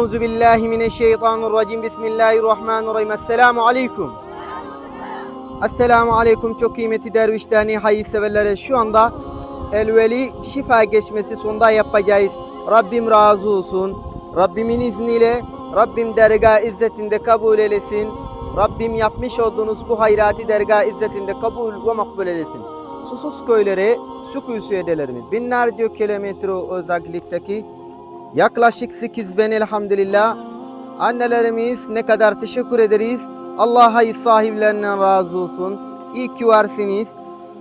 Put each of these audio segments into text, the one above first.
Euzu billahi mineşşeytanirracim. Bismillahirrahmanirrahim. Esselamu aleyküm. Esselamu aleyküm çok kıymetli Derviş Derneği hayırseverlere şu anda Elveli şifa geçmesi sonunda yapacağız. Rabbim razı olsun. Rabbimin izniyle Rabbim dergah izzetinde kabul eylesin. Rabbim yapmış olduğunuz bu hayrati dergah izzetinde kabul ve makbul eylesin. Susuz köylere su kuyusu edelerimiz. Binlerce kilometre uzaklıktaki Yaklaşık 8 ben elhamdülillah. Annelerimiz ne kadar teşekkür ederiz. Allah hayır sahiplerinden razı olsun. İyi ki varsınız.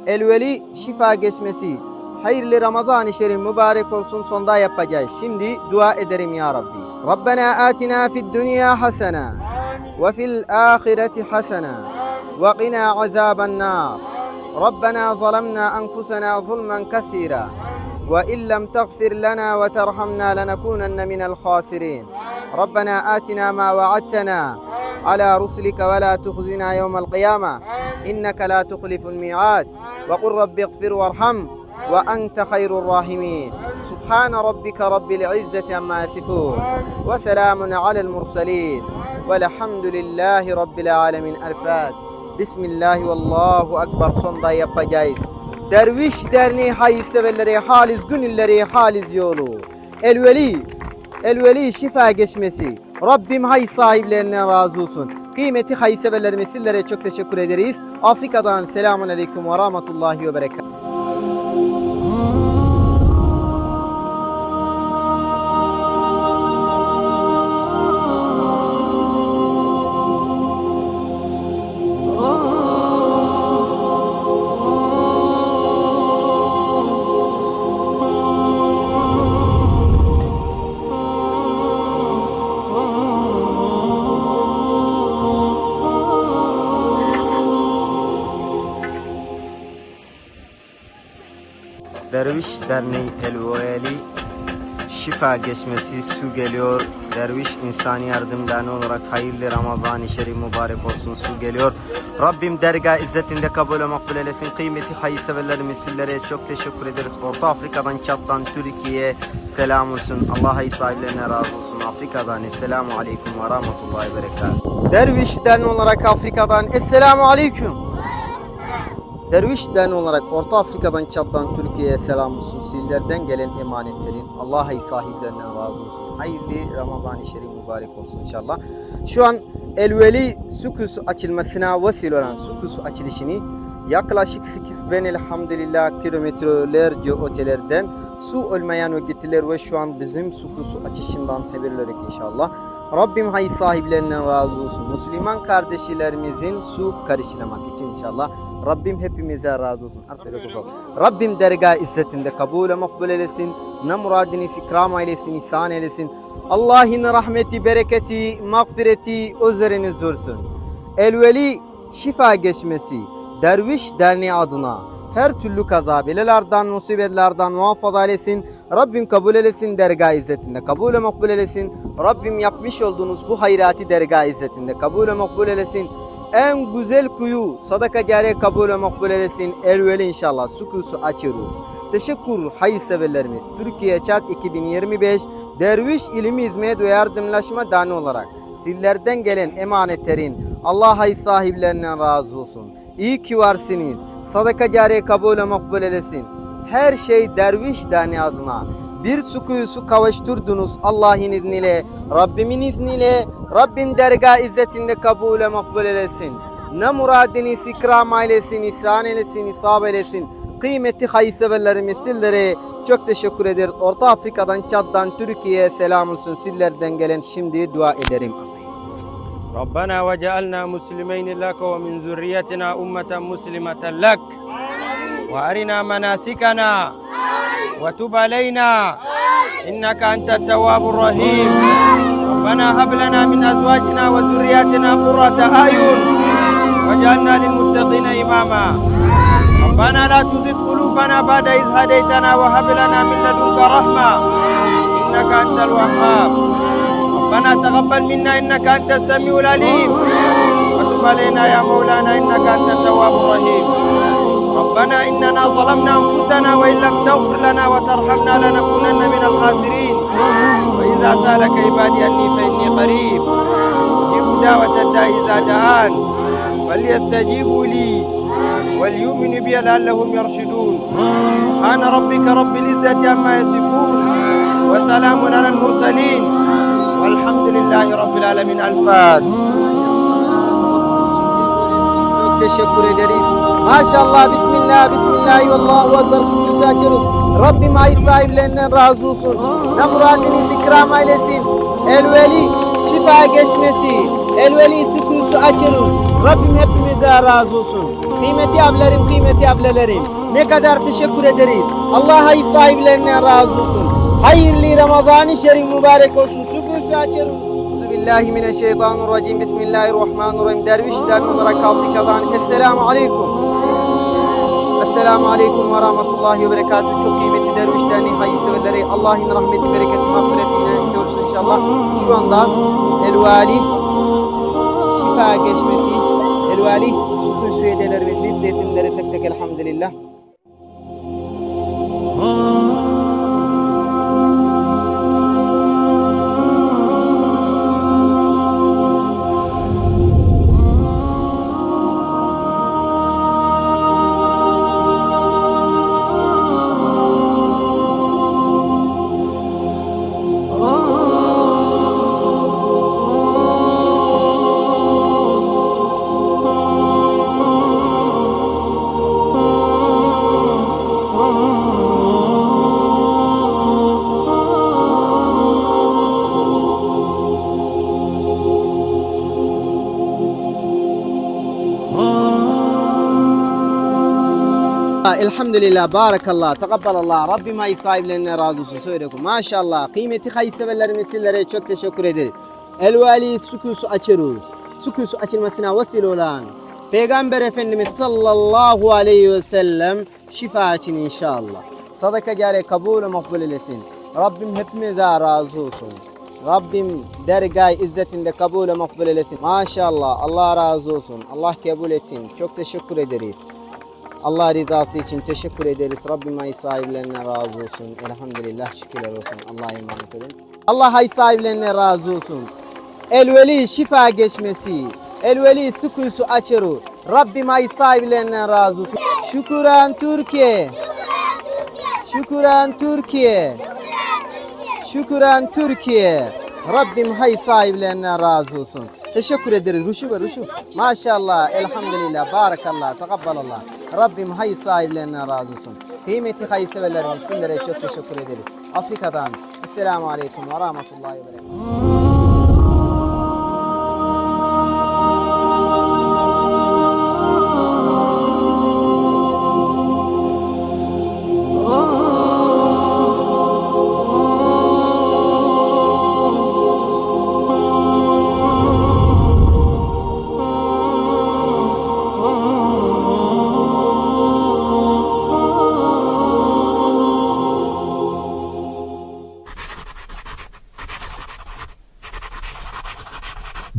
Elveli şifa geçmesi. Hayırlı Ramazan-ı Şerif mübarek olsun sonda yapacağız. Şimdi dua ederim ya Rabbi. Rabbena atina fid dünya hasene ve fil ahireti hasene ve qina azaben nar. Rabbena zalemna enfusena zulmen kesira. وإن لم تغفر لنا وترحمنا لنكونن من الخاسرين. ربنا آتنا ما وعدتنا على رسلك ولا تخزنا يوم القيامة. إنك لا تخلف الميعاد. وقل رب اغفر وارحم وأنت خير الراحمين. سبحان ربك رب العزة عما يصفون وسلام على المرسلين. والحمد لله رب العالمين. الفات Bismillah ve Allahu Ekber sonda yapacağız. Derviş Derneği hayırseverleri haliz gönülleri haliz yolu. Elveli, elveli şifa geçmesi. Rabbim hay sahiplerinden razı olsun. Kıymeti hayırseverlerimiz sizlere çok teşekkür ederiz. Afrika'dan selamun aleyküm ve rahmetullahi ve berekat. Derviş Derneği Elveli şifa geçmesi su geliyor. Derviş insani yardım derneği olarak hayırlı Ramazan-ı Şerif mübarek olsun su geliyor. Rabbim dergah izzetinde kabul ve makbul eylesin. Kıymeti hayırseverlerimiz sizlere çok teşekkür ederiz. Orta Afrika'dan Çat'tan Türkiye'ye selam olsun. Allah'a sahiplerine razı olsun. Afrika'dan Esselamu Aleyküm ve Rahmetullahi ve Berekatuhu. Derviş Derneği olarak Afrika'dan Esselamu Aleyküm. Derviş Derneği olarak Orta Afrika'dan Çat'tan Türkiye'ye selam olsun. Sillerden gelen emanetlerin Allah'a sahiplerine razı olsun. Hayırlı Ramazan-ı Şerif mübarek olsun inşallah. Şu an Elveli su kuyusu açılmasına vesile olan su kuyusu açılışını yaklaşık 8 ben elhamdülillah kilometrelerce otelerden su olmayan vakitler ve şu an bizim su kuyusu açışından haberlerek inşallah. Rabbim hay sahiplerinden razı olsun. Müslüman kardeşlerimizin su karıştırmak için inşallah. Rabbim hepimize razı olsun. Rabbim dergah izzetinde kabul ve makbul eylesin. Ne muradını ikram eylesin, ihsan eylesin. Allah'ın rahmeti, bereketi, mağfireti üzeriniz olsun. Elveli şifa geçmesi, Derviş Derneği adına her türlü kaza, belalardan, musibetlerden muhafaza eylesin. Rabbim kabul eylesin dergah izzetinde. Kabul ve makbul eylesin. Rabbim yapmış olduğunuz bu hayrati dergah izzetinde. Kabul ve makbul eylesin. En güzel kuyu sadaka cariye kabul ve makbul eylesin. Elveli inşallah su kuyusu açıyoruz. Teşekkür hayırseverlerimiz. Türkiye Çat 2025 Derviş İlmi Hizmet ve Yardımlaşma Derneği olarak sizlerden gelen emanetlerin Allah hay sahiplerinden razı olsun. İyi ki varsınız. Sadaka cariye kabul ve makbul eylesin. Her şey Derviş Derneği adına. Bir su kuyusu kavuşturdunuz Allah'ın izniyle, Rabbimin izniyle, Rabbim dergah izzetinde kabul ve makbul eylesin. Ne muradınız ikram eylesin, ihsan eylesin, isab eylesin. Kıymetli hayırseverlerimiz sizlere çok teşekkür ederiz. Orta Afrika'dan, Çad'dan, Türkiye'ye selam olsun. Sizlerden gelen şimdi dua ederim. ربنا وجعلنا مسلمين لك ومن ذريتنا أمة مسلمة لك. وأرنا مناسكنا. وتب علينا. إنك أنت التواب الرحيم. ربنا هب لنا من أزواجنا وذرياتنا قرة أعين. واجعلنا للمتقين إماما. ربنا لا تزغ قلوبنا بعد إذ هديتنا وهب لنا من لدنك رحمة. إنك أنت الوهاب. ربنا تقبل منا إنك أنت السميع العليم. وتب علينا يا مولانا إنك أنت التواب الرحيم. ربنا إننا ظلمنا أنفسنا وإن لم تغفر لنا وترحمنا لنكونن من الخاسرين. وإذا سألك عبادي أني فإني قريب. أجيب دعوة الداء إذا دعان. فليستجيبوا لي. وليؤمنوا بي لعلهم يرشدون. سبحان ربك رب العزة عما يصفون. وسلام على المرسلين. Velhamdülillahi Rabbil Alemin. El Fatiha. teşekkür ederiz. Maşallah, Bismillah, Bismillah, Allahu Ekber, Sübhü Rabbim ay sahiplerinden razı olsun. Ne muradınız ikram eylesin. Elveli şifa geçmesi. Elveli sükusu açılın. Rabbim hepimize razı olsun. Kıymeti abilerim, kıymeti ablelerim. Ne kadar teşekkür ederiz. Allah hay sahiplerine razı olsun. Hayırlı Ramazan-ı Şerif mübarek olsun. Sükûsü açıyoruz. Billahi mineşşeytanirracim. Bismillahirrahmanirrahim. Dervişler olarak Afrika'dan. Esselamu aleyküm. Esselamu aleyküm ve rahmetullahi ve berekatuhu. Çok kıymetli derviş derneği hayırseverleri Allah'ın rahmeti, bereketi, mağfiretine gidiyoruz inşallah. Şu anda Elvali şifa geçmesi, Elvali sükun süyedeler ve liste yetimleri tek tek elhamdülillah. Elhamdülillah, barakallah, tekabbalallah. Rabbim ay sahiplerinden razı olsun. Söyle oku. Maşallah. Kıymeti hayırseverlerimiz sizlere çok teşekkür ederiz. Elvali sukusu açıyoruz. Sukusu açılmasına vesile olan Peygamber Efendimiz sallallahu aleyhi ve sellem şifa inşallah. Sadaka cari kabul ve makbul eylesin. Rabbim hepimize razı olsun. Rabbim dergah izzetinde kabul ve makbul eylesin. Maşallah Allah razı olsun. Allah kabul etsin. Çok teşekkür ederiz. Allah rızası için teşekkür ederiz. Rabbim ay sahiplerine razı olsun. Elhamdülillah şükürler olsun. Allah'a emanet olun. Allah ay sahiplerine razı olsun. Elveli şifa geçmesi. Elveli sıkıyısı açırı. Rabbim ay sahiplerine razı olsun. Şükran Türkiye. Şükran Türkiye. Şükran Türkiye. Rabbim hay sahiplerinden razı olsun. Teşekkür ederiz. Ruşu ve ruşu. Maşallah, elhamdülillah, barakallah, tekabbalallah. Rabbim hay sahiplerinden razı olsun. Kıymeti hayırseverlerimiz sizlere çok teşekkür ederiz. Afrika'dan. Esselamu Aleyküm ve Rahmetullahi ve Berekatuhu.